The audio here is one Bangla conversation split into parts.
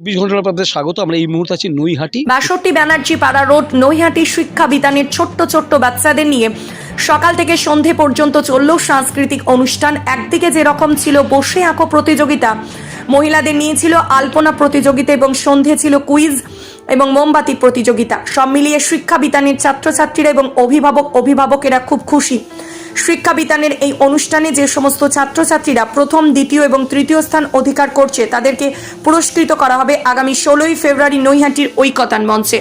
চব্বিশ ঘণ্টার আপনাদের স্বাগত। আমরা এই মুহূর্তে আছি নৈহাটি। বাষট্টি ব্যানার্জি পাড়া রোড, নৈহাটি শিক্ষা বিতানের ছোট্ট ছোট্ট বাচ্চাদের নিয়ে সকাল থেকে সন্ধে পর্যন্ত চলল সাংস্কৃতিক অনুষ্ঠান। একদিকে যেরকম ছিল বসে আঁকো প্রতিযোগিতা, মহিলাদের নিয়ে ছিল আলপনা প্রতিযোগিতা এবং সন্ধে ছিল কুইজ এবং মোমবাতি প্রতিযোগিতা। সব মিলিয়ে শিক্ষা বিতানের ছাত্রছাত্রীরা এবং অভিভাবক অভিভাবকেরা খুব খুশি। শিক্ষা বিতানের এই অনুষ্ঠানে যে সমস্ত ছাত্রছাত্রীরা প্রথম, দ্বিতীয় এবং তৃতীয় স্থান অধিকার করছে, তাদেরকে পুরস্কৃত করা হবে আগামী ষোলোই ফেব্রুয়ারি নৈহাটির ঐকতান মঞ্চে।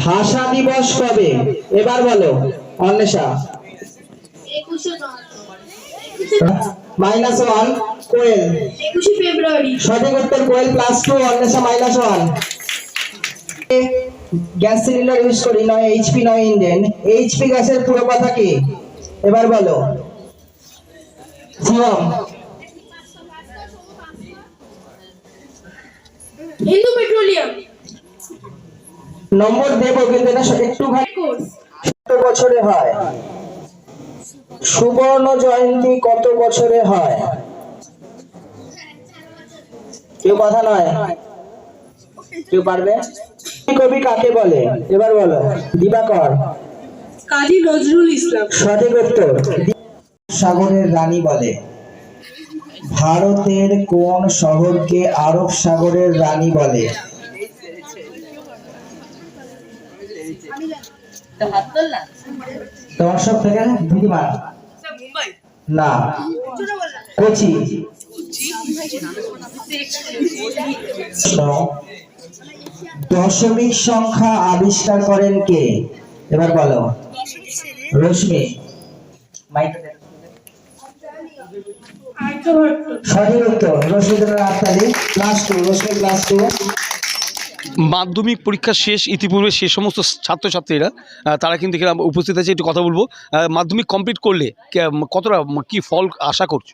ভাষা দিবস কবে? এবার বলো অন্বেষা। একুশে মাইনাস ওয়ান কোয়েল। একুশে ফেব্রুয়ারি। সঠিক উত্তর Koel plus two Anwesha minus one. Gas cylinder use করি নয় এইচপি নয় ইন্ডেন। এইচপি গ্যাসের পুরো কথা কি? এবার বলো। শিবম হিন্দু পেট্রোলিয়াম। নম্বর দেবো কিন্তু এটা একটুখানি কোর্স কত বছরে হয়? সুবর্ণ জয়ন্তী কত বছরে হয়? কেউ কথা নয়? কেউ পারবে? কবি কাকে বলে? এবার বলো দিবাকর। কাজী নজরুল ইসলাম। সঠিক উত্তর সাগরের রানী বলে। ভারতের কোন শহরকে আরব সাগরের রানী বলে? দর্শক থেকে না? কোচি। দশমিক সংখ্যা আবিষ্কার করেন কে? এবার বলো। রশ্মি। সঠিক উত্তর class two Rashmi class two মাধ্যমিক পরীক্ষা শেষ ইতিপূর্বে সে সমস্ত ছাত্রছাত্রীরা তারা কিন্তু এখানে উপস্থিত আছে একটু কথা বলব। আহ, মাধ্যমিক কমপ্লিট করলে কতটা কি ফল আশা করছ?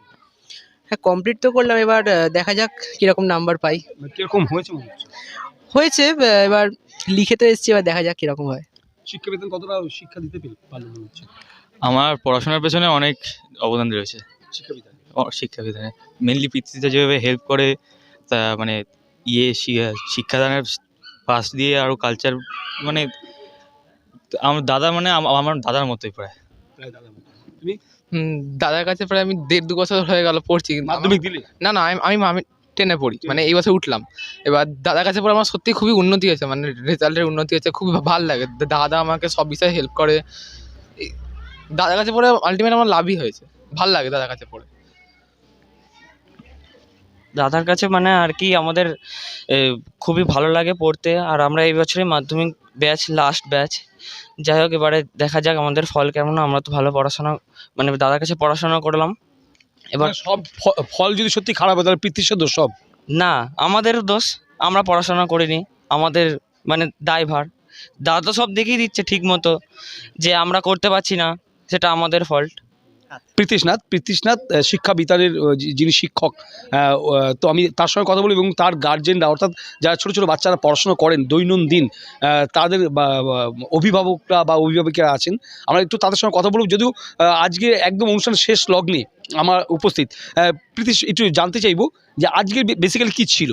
হ্যাঁ কমপ্লিট তো করলাম এবার দেখা যাক কীরকম নাম্বার পাই। কীরকম হয়েছে হয়েছে এবার লিখে তো এসছি এবার দেখা যাক কীরকম হয়। শিক্ষা বেতন কতটা শিক্ষা দিতে পারল মনে হচ্ছে? আমার পড়াশোনার পেছনে অনেক অবদান রয়েছে। শিক্ষা বিধান ও- শিক্ষাবিধানে। মেনলি পিতৃতে যেভাবে হেল্প করে তা মানে ইয়ে শিক্ষাদানের পাশ দিয়ে আরও কালচার মানে আমার দাদা মানে আমার দাদার মতোই প্রায়। দাদার কাছে প্রায় আমি দেড় দু বছর হয়ে গেল পড়ছি কিন্তু মাধ্যমিক দিলে? না না আমি আমি আমি টেনে পড়ি। মানে এই বছর উঠলাম। এবার দাদার কাছে পরে আমার সত্যি খুবই উন্নতি হয়েছে। মানে রেজাল্টের উন্নতি হয়েছে খুবই ভালো লাগে। দাদা আমাকে সব বিষয়ে হেল্প করে। দাদার কাছে পরে আলটিমেট আমার লাভই হয়েছে। ভালো লাগে দাদার কাছে পড়ে। দাদার কাছে মানে আর কি আমাদের খুবই ভালো লাগে পড়তে। আর আমরা এই বছরই মাধ্যমিক ব্যাচ লাস্ট ব্যাচ যাই হোক এবারে দেখা যাক আমাদের ফল কেমন। আমরা তো ভালো পড়াশোনা মানে দাদার কাছে পড়াশোনা করলাম। এবার সব ফল যদি সত্যি খারাপ হয় তাহলে পিতৃসের দোষ সব? না আমাদের দোষ আমরা পড়াশোনা করিনি আমাদের মানে দায়ভার। দাদা তো সব দেখিয়ে দিচ্ছে ঠিক মতো যে আমরা করতে পারছি না সেটা আমাদের ফল্ট প্রীতিশনাথ প্রীতিশনাথ শিক্ষা বিতানের যিনি শিক্ষক তো আমি তার সঙ্গে কথা বলি এবং তার গার্জেনরা অর্থাৎ যারা ছোটো ছোটো বাচ্চারা পড়াশোনা করেন দৈনন্দিন তাদের অভিভাবকরা বা অভিভাবকেরা আছেন, আমরা একটু তাদের সঙ্গে কথা বলব। যদিও আজকে একদম অনুষ্ঠান শেষ লগ্নে আমার উপস্থিত প্রীতিশ, একটু জানতে চাইব যে আজকে বেসিক্যালি কী ছিল?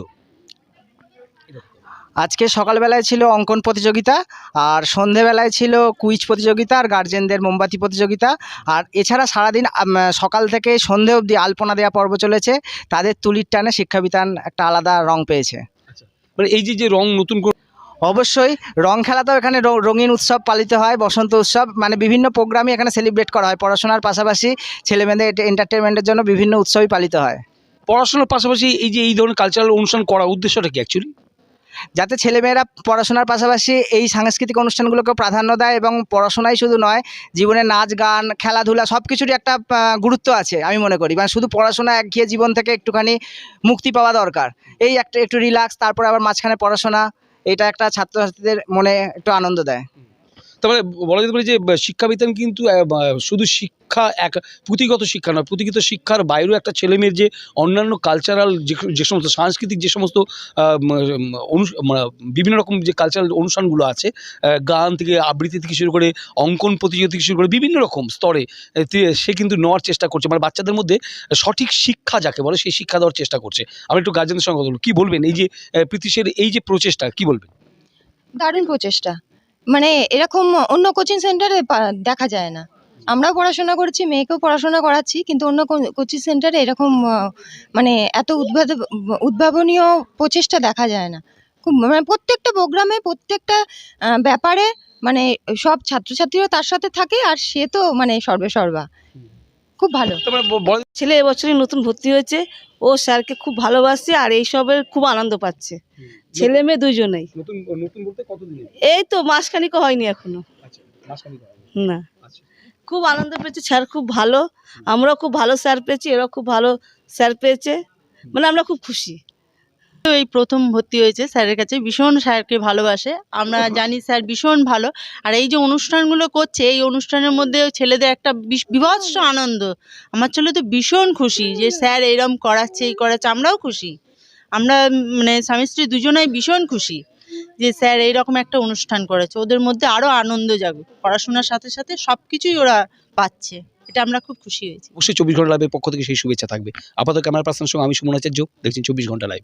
আজকে সকালবেলায় ছিল অঙ্কন প্রতিযোগিতা আর সন্ধেবেলায় ছিল কুইজ প্রতিযোগিতা আর গার্জেনদের মোমবাতি প্রতিযোগিতা। আর এছাড়া সারাদিন সকাল থেকে সন্ধে অবধি আলপনা দেওয়া পর্ব চলেছে। তাদের তুলির টানে শিক্ষাবিতান একটা আলাদা রং পেয়েছে। মানে এই যে যে রং নতুন করে অবশ্যই রং খেলাতেও এখানে রঙিন উৎসব পালিত হয় বসন্ত উৎসব। মানে বিভিন্ন প্রোগ্রামই এখানে সেলিব্রেট করা হয়। পড়াশোনার পাশাপাশি ছেলেমেয়েদের এন্টারটেনমেন্টের জন্য বিভিন্ন উৎসবই পালিত হয়। পড়াশোনার পাশাপাশি এই যে এই ধরনের কালচারাল অনুষ্ঠান করার উদ্দেশ্যটা কি অ্যাকচুয়ালি যাতে ছেলেমেয়েরা পড়াশোনার পাশাপাশি এই সাংস্কৃতিক অনুষ্ঠানগুলোকে প্রাধান্য দেয় এবং পড়াশোনাই শুধু নয়, জীবনে নাচ, গান, খেলাধুলা সব কিছুরই একটা গুরুত্ব আছে আমি মনে করি। মানে শুধু পড়াশোনা, একঘেয়ে জীবন থেকে একটুখানি মুক্তি পাওয়া দরকার। এই একটা, একটু রিল্যাক্স তারপরে আবার মাঝখানে পড়াশোনা, এটা একটা ছাত্রছাত্রীদের মনে একটু আনন্দ দেয়। মানে বলা যেতে পারে যে শিক্ষাবিতান কিন্তু শুধু শিক্ষা এক, পুঁথিগত শিক্ষা নয়, পুঁথিগত শিক্ষার বাইরেও একটা ছেলেমেয়ের যে অন্যান্য কালচারাল যে সমস্ত সাংস্কৃতিক যে সমস্ত অনু- মানে বিভিন্ন রকম যে কালচারাল অনুষ্ঠানগুলো আছে গান থেকে আবৃত্তি থেকে শুরু করে, অঙ্কন প্রতিযোগিতা থেকে শুরু করে বিভিন্ন রকম স্তরে সে কিন্তু নেওয়ার চেষ্টা করছে। মানে বাচ্চাদের মধ্যে সঠিক শিক্ষা যাকে বলে, সেই শিক্ষা দেওয়ার চেষ্টা করছে। আমরা একটু গার্জেনদের সঙ্গে কথা বলব। কী বলবেন? এই যে প্রীতিশের এই যে প্রচেষ্টা, কি বলবেন? দারুণ প্রচেষ্টা। মানে এরকম অন্য কোচিং সেন্টারে দেখা যায় না। আমরাও পড়াশোনা করছি, মেয়েকেও পড়াশোনা করাচ্ছি, কিন্তু অন্য কোচিং সেন্টারে এরকম মানে এত উদ্ভাব উদ্ভাবনীয় প্রচেষ্টা দেখা যায় না। খুব মানে প্রত্যেকটা প্রোগ্রামে, প্রত্যেকটা ব্যাপারে মানে সব ছাত্রছাত্রীরা তার সাথে থাকে, আর সে তো মানে সর্বে সর্বা খুব ভালো। ছেলে এবছরই নতুন ভর্তি হয়েছে। ও স্যারকে খুব ভালোবাসছে আর এইসবের খুব আনন্দ পাচ্ছে। ছেলে মেয়ে কতদিন এই তো মাসখানিকও হয়নি এখনও। আচ্ছা। না। আচ্ছা। খুব আনন্দ পেয়েছে স্যার খুব ভালো। আমরাও খুব ভালো স্যার পেয়েছি এরাও খুব ভালো স্যার পেয়েছে। মানে আমরা খুব খুশি। এই প্রথম ভর্তি হয়েছে স্যারের কাছে ভীষণ স্যারকে ভালোবাসে। আমরা জানি স্যার ভীষণ ভালো। আর এই যে অনুষ্ঠানগুলো করছে এই অনুষ্ঠানের মধ্যে ছেলেদের একটা বিভৎস আনন্দ। আমার ছেলে তো ভীষণ খুশি যে স্যার এরম করাচ্ছে এই করাচ্ছে আমরাও খুশি। আমরা মানে স্বামী স্ত্রী দুজনেই ভীষণ খুশি যে স্যার এইরকম একটা অনুষ্ঠান করেছে। ওদের মধ্যে আরও আনন্দ যাবে পড়াশোনার সাথে সাথে সব কিছুই ওরা পাচ্ছে। এটা আমরা খুব খুশি হয়েছি। অবশ্যই চব্বিশ ঘণ্টা লাইভের পক্ষ থেকে সেই শুভেচ্ছা থাকবে। আপাতত ক্যামেরা পার্সনের সঙ্গে আমি সুমন আচার্য। দেখছেন চব্বিশ ঘণ্টা লাইভ